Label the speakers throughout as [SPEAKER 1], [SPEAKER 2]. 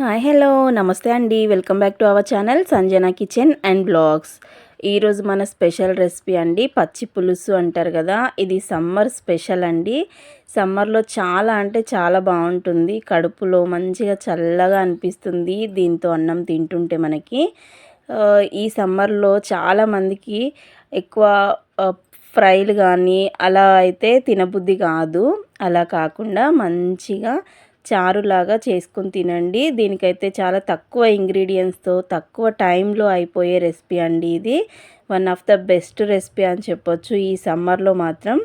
[SPEAKER 1] Hi hello నమస్తే అండి. Welcome back to our channel Sanjana kitchen and blogs. ఈరోజు మన స్పెషల్ రెసిపీ అండి పచ్చి పులుసు అంటారు కదా. ఇది సమ్మర్ స్పెషల్ అండి. సమ్మర్లో చాలా అంటే చాలా బాగుంటుంది. కడుపులో మంచిగా చల్లగా అనిపిస్తుంది. దీంతో అన్నం తింటుంటే మనకి. ఈ సమ్మర్లో చాలామందికి ఎక్కువ ఫ్రైలు కానీ అలా అయితే తినబుద్ధి కాదు. అలా కాకుండా మంచిగా చారులాగా చేసుకుని తినండి. దీనికైతే చాలా తక్కువ ఇంగ్రీడియంట్స్తో తక్కువ టైంలో అయిపోయే రెసిపీ అండి ఇది. One of the best recipe అని చెప్పొచ్చు. ఈ సమ్మర్లో మాత్రం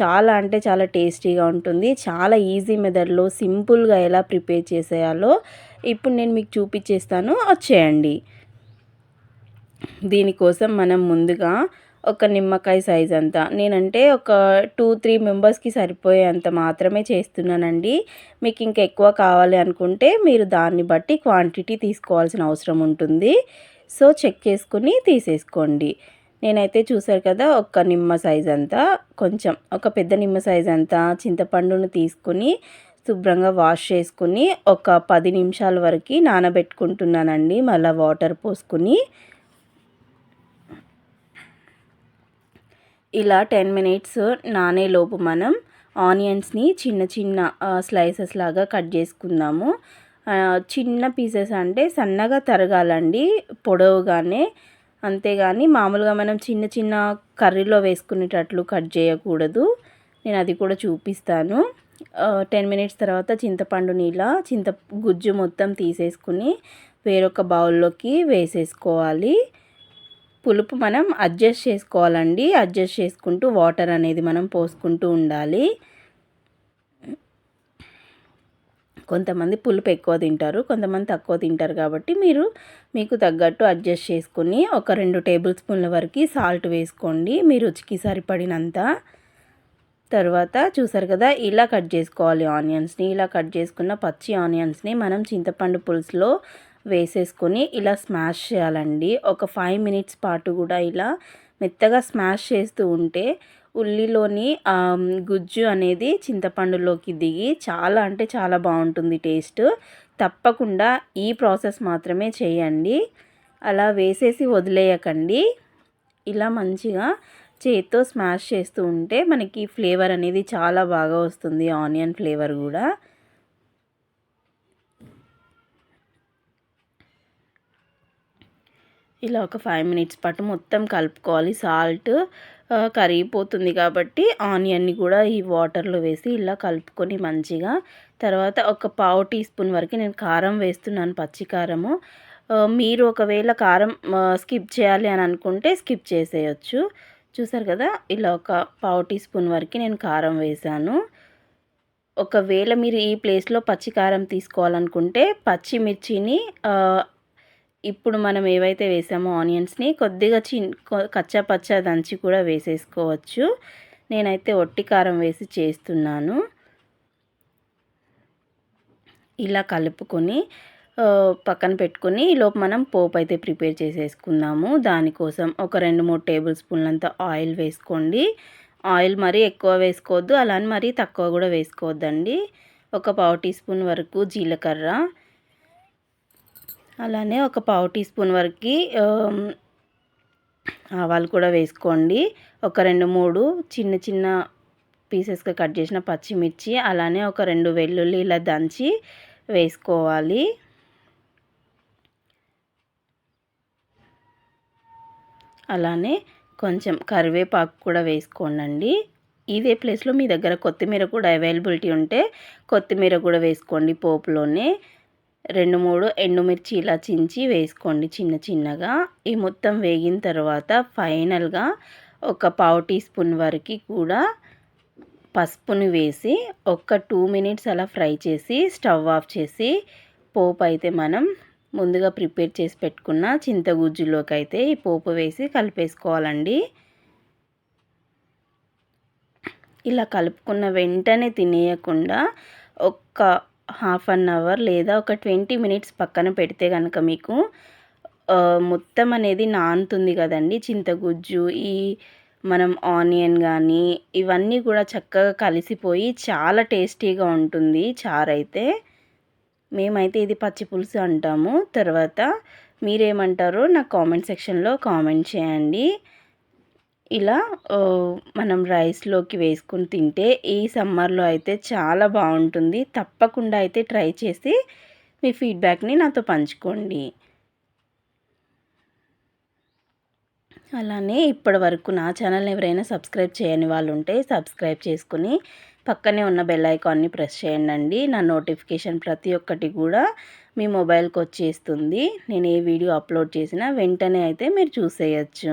[SPEAKER 1] చాలా అంటే చాలా టేస్టీగా ఉంటుంది. చాలా ఈజీ మెథడ్లో సింపుల్గా ఎలా ప్రిపేర్ చేసేయాలో ఇప్పుడు నేను మీకు చూపించేస్తాను వచ్చేయండి దీనికోసం మనం ముందుగా ఒక నిమ్మకాయ సైజ్ అంతా. నేనంటే ఒక టూ త్రీ మెంబర్స్కి సరిపోయేంత మాత్రమే చేస్తున్నానండి. మీకు ఇంకా ఎక్కువ కావాలి అనుకుంటే మీరు దాన్ని బట్టి క్వాంటిటీ తీసుకోవాల్సిన అవసరం ఉంటుంది. సో చెక్ చేసుకుని తీసేసుకోండి. నేనైతే చూసారు కదా ఒక నిమ్మ సైజ్ అంతా. కొంచెం ఒక పెద్ద నిమ్మ సైజ్ అంతా చింతపండును తీసుకుని శుభ్రంగా వాష్ చేసుకుని ఒక పది నిమిషాల వరకు నానబెట్టుకుంటున్నానండి. మళ్ళీ వాటర్ పోసుకుని ఇలా టెన్ మినిట్స్ నానేలోపు మనం ఆనియన్స్ని చిన్న చిన్న స్లైసెస్ లాగా కట్ చేసుకుందాము. చిన్న పీసెస్ అంటే సన్నగా తరగాలండి పొడవుగానే. అంతేగాని మామూలుగా మనం చిన్న చిన్న కర్రీలో వేసుకునేటట్లు కట్ చేయకూడదు. నేను అది కూడా చూపిస్తాను. టెన్ మినిట్స్ తర్వాత చింతపండు నీళ్ళ చింత గుజ్జు మొత్తం తీసేసుకుని వేరొక బౌల్లోకి వేసేసుకోవాలి. పులుపు మనం అడ్జస్ట్ చేసుకోవాలండి. అడ్జస్ట్ చేసుకుంటూ వాటర్ అనేది మనం పోసుకుంటూ ఉండాలి. కొంతమంది పులుపు ఎక్కువ తింటారు కొంతమంది తక్కువ తింటారు కాబట్టి మీరు మీకు తగ్గట్టు అడ్జస్ట్ చేసుకుని ఒక రెండు టేబుల్ స్పూన్ల వరకు సాల్ట్ వేసుకోండి. మీ రుచికి సరిపడినంత. తర్వాత చూసారు కదా ఇలా కట్ చేసుకోవాలి ఆనియన్స్ని. ఇలా కట్ చేసుకున్న పచ్చి ఆనియన్స్ని మనం చింతపండు పులుసులో వేసేసుకొని ఇలా స్మాష్ చేయాలండి. ఒక ఫైవ్ మినిట్స్ పాటు కూడా ఇలా మెత్తగా స్మాష్ చేస్తూ ఉంటే ఉల్లిలోని గుజ్జు అనేది చింతపండులోకి దిగి చాలా అంటే చాలా బాగుంటుంది టేస్ట్. తప్పకుండా ఈ ప్రాసెస్ మాత్రమే చేయండి. అలా వేసేసి వదిలేయకండి. ఇలా మంచిగా చేత్తో స్మాష్ చేస్తూ ఉంటే మనకి ఫ్లేవర్ అనేది చాలా బాగా వస్తుంది. ఆనియన్ ఫ్లేవర్ కూడా. ఇలా ఒక ఫైవ్ మినిట్స్ పాటు మొత్తం కలుపుకోవాలి. సాల్ట్ కరిగిపోతుంది కాబట్టి ఆనియన్ని కూడా ఈ వాటర్లో వేసి ఇలా కలుపుకొని మంచిగా. తర్వాత ఒక పావు టీ స్పూన్ వరకు నేను కారం వేస్తున్నాను పచ్చి కారము. మీరు ఒకవేళ కారం స్కిప్ చేయాలి అని అనుకుంటే స్కిప్ చేసేయచ్చు. చూసారు కదా ఇలా ఒక పావు టీ స్పూన్ వరకు నేను కారం వేసాను ఒకవేళ మీరు ఈ ప్లేస్లో పచ్చి కారం తీసుకోవాలనుకుంటే పచ్చిమిర్చిని ఇప్పుడు మనం ఏవైతే వేసామో ఆనియన్స్ని కొద్దిగా చిన్ కచ్చా పచ్చా దంచి కూడా వేసేసుకోవచ్చు. నేనైతే ఒట్టి కారం వేసి చేస్తున్నాను. ఇలా కలుపుకొని పక్కన పెట్టుకొని ఈలోపు మనం పోపు అయితే ప్రిపేర్ చేసేసుకుందాము. దానికోసం ఒక రెండు మూడు టేబుల్ స్పూన్లంత ఆయిల్ వేసుకోండి. ఆయిల్ మరీ ఎక్కువ వేసుకోవద్దు అలానే మరీ తక్కువ కూడా వేసుకోవద్దండి. ఒక పావు టీ స్పూన్ వరకు జీలకర్ర అలానే ఒక పావు టీ స్పూన్ వరకు ఆవాలు కూడా వేసుకోండి. ఒక రెండు మూడు చిన్న చిన్న పీసెస్గా కట్ చేసిన పచ్చిమిర్చి అలానే ఒక రెండు వెల్లుల్లి ఇలా దంచి వేసుకోవాలి. అలానే కొంచెం కరివేపాకు కూడా వేసుకోండి ఇదే ప్లేస్లో మీ దగ్గర కొత్తిమీర కూడా అవైలబిలిటీ ఉంటే కొత్తిమీర కూడా వేసుకోండి పోపులోనే. రెండు మూడు ఎండుమిర్చి ఇలా చించి వేసుకోండి చిన్న చిన్నగా. ఈ మొత్తం వేగిన తర్వాత ఫైనల్గా ఒక పావు టీ స్పూన్ వరకు కూడా పసుపుని వేసి ఒక టూ మినిట్స్ అలా ఫ్రై చేసి స్టవ్ ఆఫ్ చేసి పోపు అయితే మనం ముందుగా ప్రిపేర్ చేసి పెట్టుకున్న చింతగుజ్జులోకి అయితే ఈ పోపు వేసి కలిపేసుకోవాలండి. ఇలా కలుపుకున్న వెంటనే తినేయకుండా ఒక్క హాఫ్ అన్ అవర్ లేదా ఒక ట్వంటీ మినిట్స్ పక్కన పెడితే కనుక మీకు మొత్తం అనేది నానుతుంది కదండి. చింతగుజ్జు ఈ మనం ఆనియన్ కానీ ఇవన్నీ కూడా చక్కగా కలిసిపోయి చాలా టేస్టీగా ఉంటుంది చారు అయితే. మేమైతే ఇది పచ్చి పులుసు అంటాము. తర్వాత మీరేమంటారో నాకు కామెంట్ సెక్షన్లో కామెంట్ చేయండి. ఇలా మనం రైస్లోకి వేసుకుని తింటే ఈ సమ్మర్లో అయితే చాలా బాగుంటుంది. తప్పకుండా అయితే ట్రై చేసి మీ ఫీడ్బ్యాక్ని నాతో పంచుకోండి. అలానే ఇప్పటి వరకు నా ఛానల్ని ఎవరైనా సబ్స్క్రైబ్ చేయని వాళ్ళు ఉంటే సబ్స్క్రైబ్ చేసుకుని పక్కనే ఉన్న బెల్ ఐకాన్ని ప్రెస్ చేయండి నా నోటిఫికేషన్ ప్రతి ఒక్కటి కూడా మీ మొబైల్కి వచ్చేస్తుంది. నేను ఏ వీడియో అప్లోడ్ చేసినా వెంటనే అయితే మీరు చూసేయచ్చు.